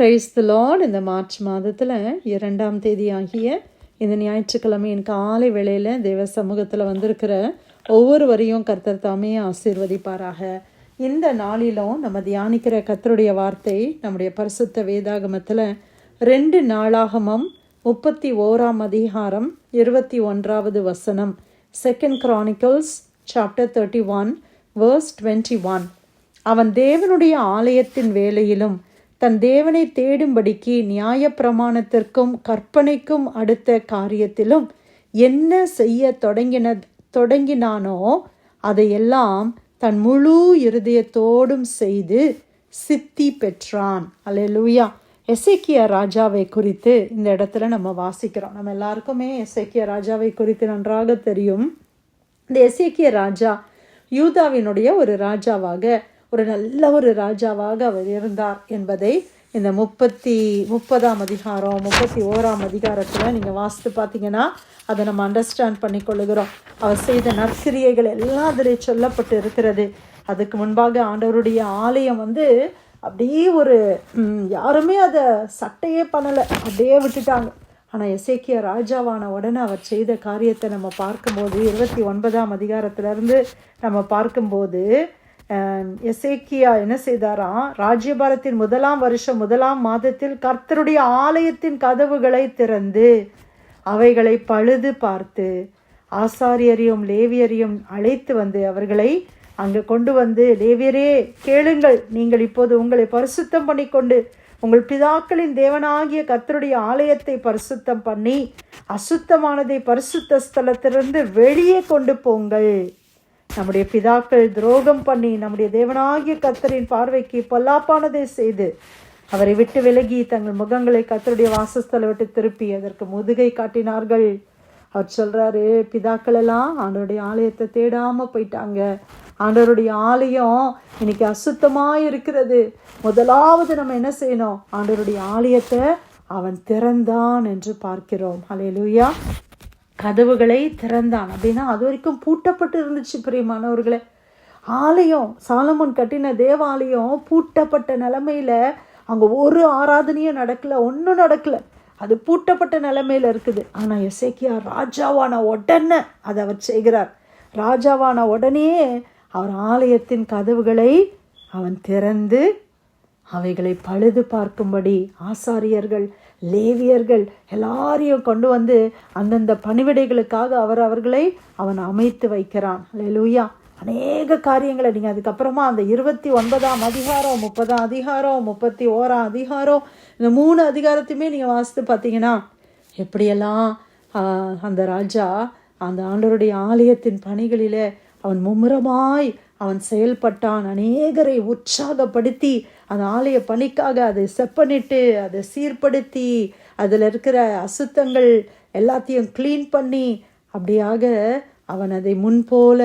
Price the Lord இந்த மார்ச் மாதத்தில் இரண்டாம் தேதி ஆகிய இந்த ஞாயிற்றுக்கிழமையின் காலை வேளையில் தேவ சமூகத்தில் வந்திருக்கிற ஒவ்வொருவரையும் கர்த்தர் தாமே ஆசீர்வதிப்பாராக. இந்த நாளிலும் நம்ம தியானிக்கிற கர்த்தருடைய வார்த்தை நம்முடைய பரிசுத்த வேதாகமத்தில் ரெண்டு நாளாகமம் முப்பத்தி ஓராம் அதிகாரம் இருபத்தி ஒன்றாவது வசனம். Second Chronicles chapter thirty one verse twenty one அவன் தேவனுடைய ஆலயத்தின் வேலையிலும் தன் தேவனை தேடும்படிக்கு நியாயப்பிரமாணத்திற்கும் கற்பனைக்கும் அடுத்த காரியத்திலும் என்ன செய்ய தொடங்கின தொடங்கினானோ அதையெல்லாம் தன் முழு இருதயத்தோடும் செய்து சித்தி பெற்றான். அலையலூயா எசேக்கியா ராஜாவை குறித்து இந்த இடத்துல நம்ம வாசிக்கிறோம். நம்ம எல்லாருக்குமே எசைக்கிய ராஜாவை குறித்து நன்றாக தெரியும். இந்த எசேக்கிய ராஜா யூதாவினுடைய ஒரு ராஜாவாக ஒரு நல்ல ஒரு ராஜாவாக அவர் இருந்தார் என்பதை இந்த முப்பத்தி முப்பதாம் அதிகாரம் முப்பத்தி ஓராம் அதிகாரத்தில் நீங்கள் வாசித்து பார்த்தீங்கன்னா அதை நம்ம அண்டர்ஸ்டாண்ட் பண்ணி கொள்ளுகிறோம். அவர் செய்த நற்கிரியைகள் எல்லாம் அதில் சொல்லப்பட்டு இருக்கிறது. அதுக்கு முன்பாக ஆண்டவருடைய ஆலயம் வந்து அப்படியே ஒரு யாருமே அதை சட்டையே பண்ணலை. அப்படியே விட்டுட்டாங்க. ஆனால் இசைக்கிய ராஜாவான உடனே அவர் செய்த காரியத்தை நம்ம பார்க்கும்போது இருபத்தி ஒன்பதாம் அதிகாரத்திலேருந்து நம்ம பார்க்கும்போது எசேக்கியா என்ன செய்தாராம் ராஜ்யபாரத்தின் முதலாம் வருஷம் முதலாம் மாதத்தில் கர்த்தருடைய ஆலயத்தின் கதவுகளை திறந்து அவைகளை பழுது பார்த்து ஆசாரியரையும் லேவியரையும் அழைத்து வந்து அவர்களை அங்கே கொண்டு வந்து லேவியரே கேளுங்கள். நீங்கள் இப்போது உங்களை பரிசுத்தம் பண்ணிக்கொண்டு உங்கள் பிதாக்களின் தேவனாகிய கர்த்தருடைய ஆலயத்தை பரிசுத்தம் பண்ணி அசுத்தமானதை பரிசுத்த ஸ்தலத்திலிருந்து வெளியே கொண்டு போங்கள். நம்முடைய பிதாக்கள் துரோகம் பண்ணி நம்முடைய தேவனாகிய கத்தரின் பார்வைக்கு பொல்லாப்பானதை செய்து அவரை விட்டு விலகி தங்கள் முகங்களை கத்தருடைய வாசஸ்தலை விட்டு திருப்பி அதற்கு முதுகை காட்டினார்கள். அவர் சொல்றாரு பிதாக்கள் எல்லாம் ஆண்டவருடைய ஆலயத்தை தேடாமல் போயிட்டாங்க. ஆண்டவருடைய ஆலயம் இன்னைக்கு அசுத்தமாக இருக்கிறது. முதலாவது நம்ம என்ன செய்யணும்? ஆண்டவருடைய ஆலயத்தை அவன் திறந்தான் என்று பார்க்கிறோம். ஹalleluya. கதவுகளை திறந்தான். அப்படின்னா அது வரைக்கும் பூட்டப்பட்டு இருந்துச்சு பிரியமானவர்களே. ஆலயம் சாலமோன் கட்டின தேவாலயம் பூட்டப்பட்ட நிலமையில அங்கே ஒரு ஆராதனையும் நடக்கல ஒன்றும் நடக்கல. அது பூட்டப்பட்ட நிலைமையில இருக்குது. ஆனால் எசேக்கியா ராஜாவான உடனே அதை அவர் செய்கிறார். ராஜாவான உடனே அவர் ஆலயத்தின் கதவுகளை அவன் திறந்து அவைகளை பழுது பார்க்கும்படி ஆசாரியர்கள் லேவியர்கள் எல்லாரையும் கொண்டு வந்து அந்தந்த பணிவிடைகளுக்காக அவர் அவர்களை அவன் அமைத்து வைக்கிறான். லூயா அநேக காரியங்களை நீங்கள் அதுக்கப்புறமா அந்த இருபத்தி ஒன்பதாம் அதிகாரம் முப்பதாம் அதிகாரம் முப்பத்தி ஓராம் அதிகாரம் இந்த மூணு அதிகாரத்தையுமே நீங்கள் வாசித்து பார்த்தீங்கன்னா எப்படியெல்லாம் அந்த ராஜா அந்த ஆண்டருடைய ஆலயத்தின் பணிகளிலே அவன் மும்முரமாய் அவன் செயல்பட்டான். அநேகரை உற்சாகப்படுத்தி அந்த ஆலய பணிக்காக அதை செப்பனிட்டு அதை சீர்படுத்தி அதில் இருக்கிற அசுத்தங்கள் எல்லாத்தையும் க்ளீன் பண்ணி அப்படியாக அவன் அதை முன்போல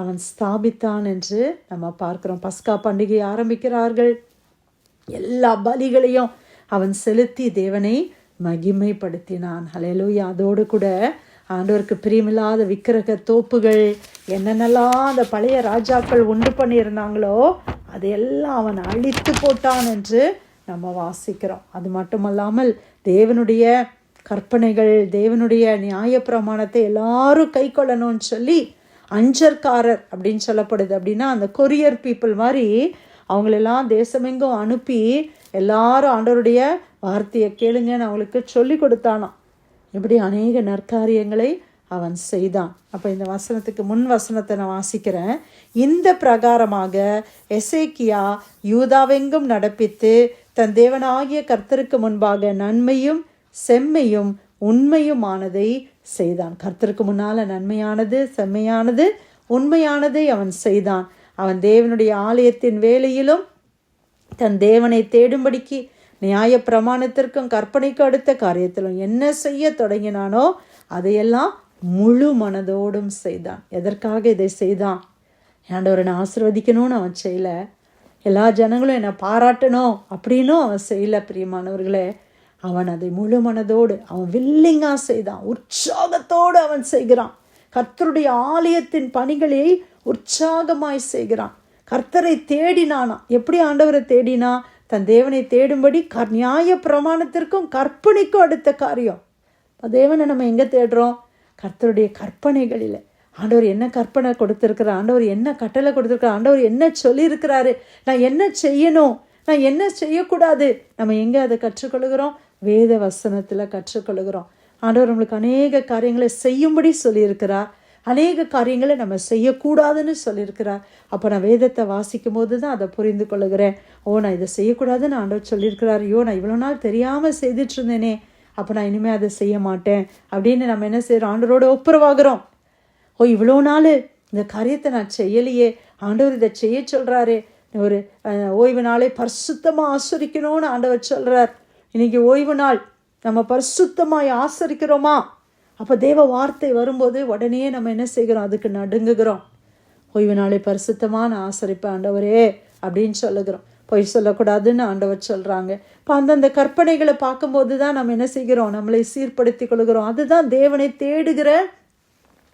அவன் ஸ்தாபித்தான் என்று நம்ம பார்க்கிறோம். பஸ்கா பண்டிகை ஆரம்பிக்கிறார்கள். எல்லா பலிகளையும் அவன் செலுத்தி தேவனை மகிமைப்படுத்தினான். ஹalleluya. அதோடு கூட ஆண்டவருக்கு பிரியமில்லாத விக்கிரக தோப்புகள் என்னென்னலாம் அந்த பழைய ராஜாக்கள் உண்டு பண்ணியிருந்தாங்களோ அதையெல்லாம் அவன் அழித்து போட்டான் என்று நம்ம வாசிக்கிறோம். அது மட்டுமல்லாமல் தேவனுடைய கற்பனைகள் தேவனுடைய நியாயப்பிரமாணத்தை எல்லாரும் கை கொள்ளணும்னு சொல்லி அஞ்சற்காரர் அப்படின்னு சொல்லப்படுது. அப்படின்னா அந்த கொரியர் பீப்புள் மாதிரி அவங்களெல்லாம் தேசமெங்கும் அனுப்பி எல்லாரும் ஆண்டவருடைய வார்த்தையை கேளுங்கன்னு அவங்களுக்கு சொல்லி கொடுத்தானாம். இப்படி அநேக நற்காரியங்களை அவன் செய்தான். அப்போ இந்த வசனத்துக்கு முன் வசனத்தை நான் வாசிக்கிறேன். இந்த பிரகாரமாக எசேக்கியா யூதாவெங்கும் நடப்பித்து தன் தேவனாகிய கர்த்தருக்கு முன்பாக நன்மையும் செம்மையும் உண்மையுமானதை செய்தான். கர்த்தருக்கு முன்னால் நன்மையானது செம்மையானது உண்மையானதை அவன் செய்தான். அவன் தேவனுடைய ஆலயத்தின் வேலையிலும் தன் தேவனை தேடும்படிக்கு நியாய பிரமாணத்திற்கும் கற்பனைக்கு அடுத்த காரியத்திலும் என்ன செய்ய தொடங்கினானோ அதையெல்லாம் முழு மனதோடும் செய்தான். எதற்காக இதை செய்தான்? ஆண்டவரை நான் ஆசிர்வதிக்கணும்னு அவன் செய்யல. எல்லா ஜனங்களும் என்னை பாராட்டணும் அப்படின்னும் அவன் செய்யல பிரியமானவர்களே. அவன் அதை முழு மனதோடு அவன் வில்லிங்காக செய்தான். உற்சாகத்தோடு அவன் செய்கிறான். கர்த்தருடைய ஆலயத்தின் பணிகளை உற்சாகமாய் செய்கிறான். கர்த்தரை தேடினானா? எப்படி ஆண்டவரை தேடினா? தன் தேவனை தேடும்படி க நியாய பிரமாணத்திற்கும் கற்பனைக்கும் அடுத்த காரியம். தேவனை நம்ம எங்கே தேடுறோம்? கர்த்தருடைய கற்பனைகளில். ஆண்டவர் என்ன கற்பனை கொடுத்துருக்கிறார்? ஆண்டவர் என்ன கட்டளை கொடுத்துருக்கிறார்? ஆண்டவர் என்ன சொல்லியிருக்கிறாரு? நான் என்ன செய்யணும்? நான் என்ன செய்யக்கூடாது? நம்ம எங்கே அதை கற்றுக்கொள்கிறோம்? வேத வசனத்தில் கற்றுக்கொள்கிறோம். ஆண்டவர் நம்மளுக்கு அநேக காரியங்களை செய்யும்படி சொல்லியிருக்கிறார். அநேக காரியங்களை நம்ம செய்யக்கூடாதுன்னு சொல்லியிருக்கிறார். அப்போ நான் வேதத்தை வாசிக்கும் போது தான் அதை புரிந்து கொள்ளுகிறேன் ஓ நான் இதை செய்யக்கூடாதுன்னு ஆண்டவர் சொல்லியிருக்கிறார். ஐயோ நான் இவ்வளோ நாள் தெரியாமல் செய்துட்டு இருந்தேனே. அப்போ நான் இனிமேல் அதை செய்ய மாட்டேன். அப்படின்னு நம்ம என்ன செய்கிறோம் ஆண்டவரோட ஒப்புரவாகிறோம். ஓ இவ்வளோ நாள் இந்த காரியத்தை நான் செய்யலையே. ஆண்டவர் இதை செய்ய சொல்கிறாரு ஒரு ஓய்வு நாளை பரிசுத்தமாக ஆசரிக்கணும்னு ஆண்டவர் சொல்கிறார் இன்றைக்கி ஓய்வு நாள். நம்ம பரிசுத்தமாக ஆசரிக்கிறோமா? அப்போ தேவ வார்த்தை வரும்போது உடனே நம்ம என்ன செய்கிறோம்? அதுக்கு நடுங்குகிறோம். ஓய்வு நாளை பரிசுத்தமாக நான் ஆசரிப்பேன் ஆண்டவரே அப்படின்னு சொல்லுகிறோம். பொய் சொல்லக்கூடாதுன்னு ஆண்டவர் சொல்கிறாங்க இப்போ அந்தந்த கற்பனைகளை பார்க்கும்போது தான் நம்ம என்ன செய்கிறோம்? நம்மளை சீர்படுத்தி கொள்கிறோம். அதுதான் தேவனை தேடுகிற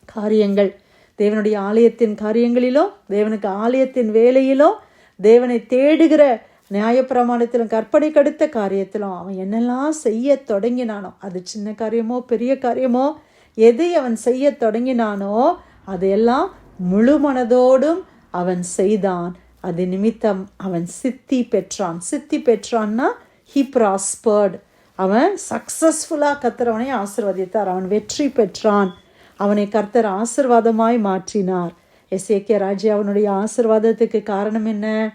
காரியங்கள். தேவனுடைய ஆலயத்தின் காரியங்களிலும் தேவனுக்கு ஆலயத்தின் வேலையிலும் தேவனை தேடுகிற நியாயப்பிரமாணத்திலும் கற்பனை கடுத்த காரியத்திலும் அவன் என்னெல்லாம் செய்ய தொடங்கினானோ அது சின்ன காரியமோ பெரிய காரியமோ எதை அவன் செய்ய தொடங்கினானோ அதையெல்லாம் முழு மனதோடும் அவன் செய்தான். அது நிமித்தம் அவன் சித்தி பெற்றான். சித்தி பெற்றான்னா ஹி ப்ராஸ்பர்ட் அவன் சக்சஸ்ஃபுல்லாக கத்துறவனை ஆசிர்வதித்தார். அவன் வெற்றி பெற்றான். அவனை கர்த்தர் ஆசிர்வாதமாய் மாற்றினார். இசைக்க ராஜே அவனுடைய ஆசிர்வாதத்துக்கு காரணம் என்ன?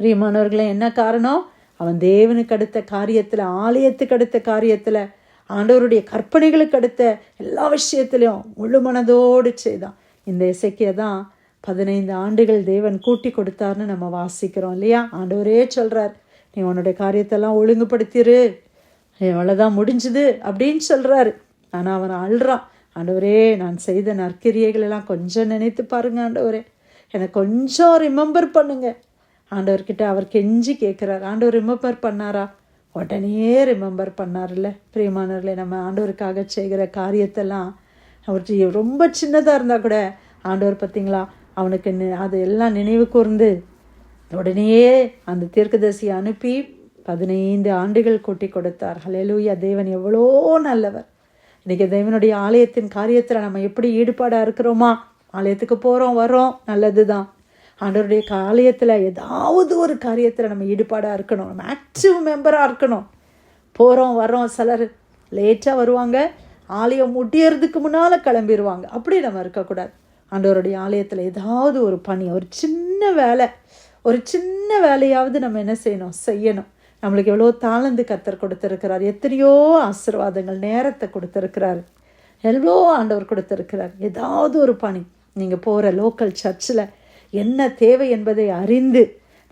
பிரியமானவர்களே என்ன காரணம்? அவன் தேவனுக்கு அடுத்த காரியத்தில் ஆலயத்துக்கு அடுத்த காரியத்தில் ஆண்டவருடைய கற்பனைகளுக்கு அடுத்த எல்லா விஷயத்திலையும் முழு மனதோடு செய்தான். இந்த இசைக்கிய தான் பதினைந்து ஆண்டுகள் தேவன் கூட்டி கொடுத்தார்னு நம்ம வாசிக்கிறோம் இல்லையா? ஆண்டவரே சொல்கிறார் நீ உன்னுடைய காரியத்தெல்லாம் ஒழுங்குபடுத்திரு. எவ்வளோதான் முடிஞ்சுது அப்படின்னு சொல்கிறாரு ஆனால் அவன் அழுறான் ஆண்டவரே நான் செய்த நற்கிரியைகள் எல்லாம் கொஞ்சம் நினைத்து பாருங்க ஆண்டவரே. எனக்கு கொஞ்சம் ரிமெம்பர் பண்ணுங்க. ஆண்டவர்கிட்ட அவர் கெஞ்சி கேட்குறார் ஆண்டவர் ரிமெம்பர் பண்ணாரா? உடனே ரிமெம்பர் பண்ணார்ல பிரியமானவர்களே நம்ம ஆண்டவருக்காக செய்கிற காரியத்தெல்லாம் அவர் ரொம்ப சின்னதாக இருந்தால் கூட ஆண்டவர் பார்த்தீங்களா அவனுக்கு நி- அது எல்லாம் நினைவு கூர்ந்து உடனே அந்த தீர்க்கதரிசி அனுப்பி பதினைந்து ஆண்டுகள் கூட்டி கொடுத்தார். ஹலெலூயா தேவன் எவ்வளோ நல்லவர். இன்றைக்கி தேவனுடைய ஆலயத்தின் காரியத்தில் நம்ம எப்படி ஈடுபாடாக இருக்கிறோமா? ஆலயத்துக்கு போகிறோம் வரோம் நல்லது தான் ஆண்டவருடைய ஆலயத்தில் ஏதாவது ஒரு காரியத்தில் நம்ம ஈடுபாடாக இருக்கணும். நம்ம ஆக்டிவ் மெம்பராக இருக்கணும். போகிறோம் வரோம் சிலர் லேட்டாக வருவாங்க. ஆலயம் முடியறதுக்கு முன்னால் கிளம்பிடுவாங்க அப்படி நம்ம இருக்கக்கூடாது. ஆண்டவருடைய ஆலயத்தில் ஏதாவது ஒரு பணி ஒரு சின்ன வேலை ஒரு சின்ன வேலையாவது நம்ம என்ன செய்யணும்? செய்யணும். நம்மளுக்கு எவ்வளோ தாளந்து கத்தர் கொடுத்துருக்கிறார். எத்தனையோ ஆசீர்வாதங்கள் நேரத்தை கொடுத்துருக்கிறார். எவ்வளோ ஆண்டவர் கொடுத்துருக்கிறார். ஏதாவது ஒரு பணி. நீங்கள் போகிற லோக்கல் சர்ச்சில் என்ன தேவை என்பதை அறிந்து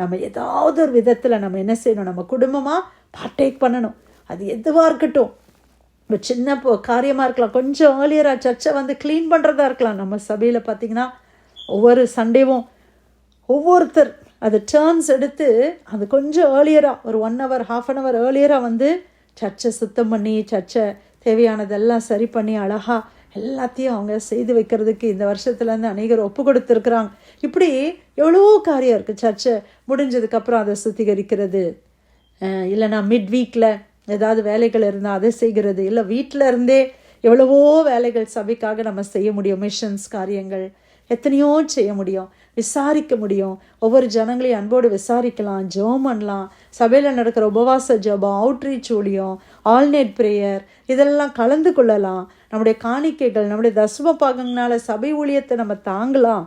நம்ம ஏதாவது ஒரு விதத்தில் நம்ம என்ன செய்யணும்? நம்ம குடும்பமாக பார்ட்டேக் பண்ணணும். அது எதுவாக இருக்கட்டும். இப்போ சின்ன காரியமாக இருக்கலாம். கொஞ்சம் ஏர்லியராக சர்ச்சை வந்து க்ளீன் பண்ணுறதா இருக்கலாம். நம்ம சபையில் பார்த்தீங்கன்னா ஒவ்வொரு சண்டேவும் ஒவ்வொருத்தர் அது டேர்ன்ஸ் எடுத்து அது கொஞ்சம் ஏர்லியராக ஒரு one hour half an hour ஏர்லியராக வந்து சர்ச்சை சுத்தம் பண்ணி சர்ச்சை தேவையானதெல்லாம் சரி பண்ணி அழகாக எல்லாத்தையும் அவங்க செய்து வைக்கிறதுக்கு இந்த வருஷத்துலேருந்து அநேகர் ஒப்பு கொடுத்துருக்குறாங்க. இப்படி எவ்வளோ காரியம் இருக்குது சர்ச்சை முடிஞ்சதுக்கப்புறம் அதை சுத்திகரிக்கிறது. இல்லைனா மிட் வீக்கில் ஏதாவது வேலைகள் இருந்தால் அதை செய்கிறது. இல்லை வீட்டில் இருந்தே எவ்வளவோ வேலைகள் சபைக்காக நம்ம செய்ய முடியும். மிஷன்ஸ் காரியங்கள் எத்தனையோ செய்ய முடியும். விசாரிக்க முடியும். ஒவ்வொரு ஜனங்களையும் அன்போடு விசாரிக்கலாம் ஜோம் பண்ணலாம். சபையில் நடக்கிற உபவாச ஜபம் அவுட்ரீச் ஊழியம் ஆல்நெட் ப்ரேயர் இதெல்லாம் கலந்து கொள்ளலாம். நம்முடைய காணிக்கைகள் நம்முடைய தசம பாகங்களால் சபை ஊழியத்தை நம்ம தாங்கலாம்.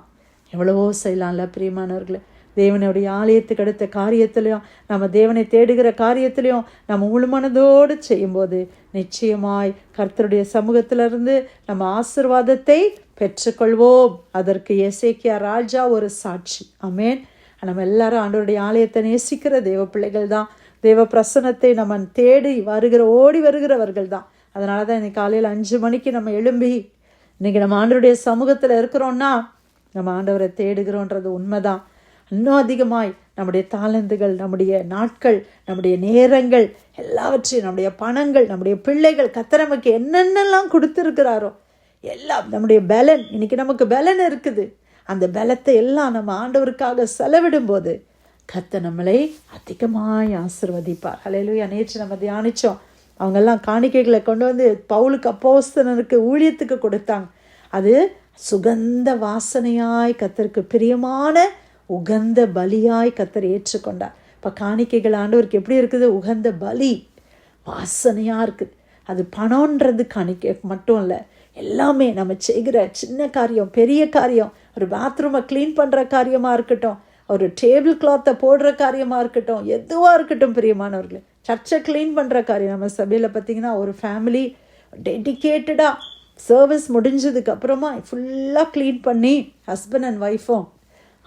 எவ்வளவோ செய்யலாம்ல பிரியமானவர்களே. தேவனுடைய ஆலயத்துக்கு அடுத்த காரியத்திலையும் நம்ம தேவனை தேடுகிற காரியத்திலையும் நம்ம முழுமனதோடு செய்யும்போது நிச்சயமாய் கர்த்தருடைய சமூகத்திலிருந்து நம்ம ஆசிர்வாதத்தை பெற்றுக்கொள்வோம். அதற்கு எசேக்கியா ராஜா ஒரு சாட்சி. அமேன் நம்ம எல்லாரும் ஆண்டவருடைய ஆலயத்தை நேசிக்கிற தேவ பிள்ளைகள் தான். தேவ பிரசனத்தை நம்ம தேடி வருகிற ஓடி வருகிறவர்கள் தான். அதனால தான் இன்னைக்கு காலையில் அஞ்சு மணிக்கு நம்ம எழும்பி இன்னைக்கு நம்ம ஆண்டவருடைய சமூகத்தில் இருக்கிறோன்னா நம்ம ஆண்டவரை தேடுகிறோன்றது உண்மைதான். இன்னும் அதிகமாய் நம்முடைய தாளந்துகள் நம்முடைய நாட்கள் நம்முடைய நேரங்கள் எல்லாவற்றையும் நம்முடைய பணங்கள் நம்முடைய பிள்ளைகள் கர்த்தர் நமக்கு என்னென்னலாம் கொடுத்துருக்கிறாரோ எல்லாம் நம்முடைய பலன் இன்னைக்கு நமக்கு பலன் இருக்குது. அந்த பலத்தை எல்லாம் நம்ம ஆண்டவருக்காக செலவிடும்போது கத்த நம்மளை அதிகமாய் ஆசிர்வதிப்பார். ஹalleluya நேற்று நம்ம தியானித்தோம் அவங்கெல்லாம் காணிக்கைகளை கொண்டு வந்து பவுலுக்கு அப்போஸ்தனனுக்கு ஊழியத்துக்கு கொடுத்தாங்க. அது சுகந்த வாசனையாய் கத்தருக்கு பிரியமான உகந்த பலியாய் கத்தர் ஏற்றுக்கொண்டார். இப்போ காணிக்கைகள் ஆண்டவருக்கு எப்படி இருக்குது? உகந்த பலி வாசனையாக இருக்குது அது பணம்ன்றது காணிக்கை மட்டும் இல்லை எல்லாமே நம்ம செய்கிற சின்ன காரியம் பெரிய காரியம் ஒரு பாத்ரூமை க்ளீன் பண்ணுற காரியமாக இருக்கட்டும் ஒரு டேபிள் கிளாத்தை போடுற காரியமாக இருக்கட்டும் எதுவாக இருக்கட்டும் பிரியமானவர்களே. சர்ச்சை க்ளீன் பண்ணுற காரியம். நம்ம சபையில் பார்த்தீங்கன்னா ஒரு ஃபேமிலி டெடிக்கேட்டடாக சர்வீஸ் முடிஞ்சதுக்கு அப்புறமா ஃபுல்லாக க்ளீன் பண்ணி ஹஸ்பண்ட் அண்ட் ஒய்ஃபும்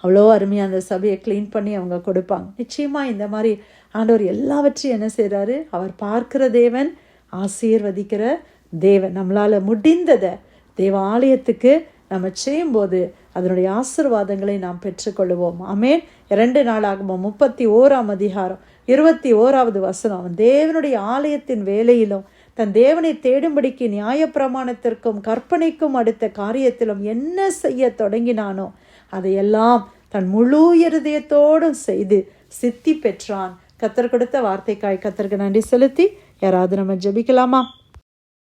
அவ்வளோ அருமையாக அந்த சபையை க்ளீன் பண்ணி அவங்க கொடுப்பாங்க. நிச்சயமாக இந்த மாதிரி ஆண்டவர் எல்லாவற்றையும் என்ன செய்கிறாரு அவர் பார்க்கிற தேவன் ஆசீர்வதிக்கிற தேவன். நம்மளால் முடிந்ததை தேவ ஆலயத்துக்கு நம்ம செய்யும்போது அதனுடைய ஆசிர்வாதங்களை நாம் பெற்றுக்கொள்வோம் ஆமேன். இரண்டு நாளாகுமோ முப்பத்தி ஓராம் அதிகாரம் இருபத்தி ஓராவது வசனம். அவன் தேவனுடைய ஆலயத்தின் வேலையிலும் தன் தேவனை தேடும்படிக்கு நியாயப்பிரமாணத்திற்கும் கற்பனைக்கும் அடுத்த காரியத்திலும் என்ன செய்ய தொடங்கினானோ அதையெல்லாம் தன் முழு இருதயத்தோடும் செய்து சித்தி பெற்றான். கத்தர் கொடுத்த வார்த்தைக்காய் கத்தருக்கு நன்றி செலுத்தி யாராவது நம்ம ஜெபிக்கலாமா?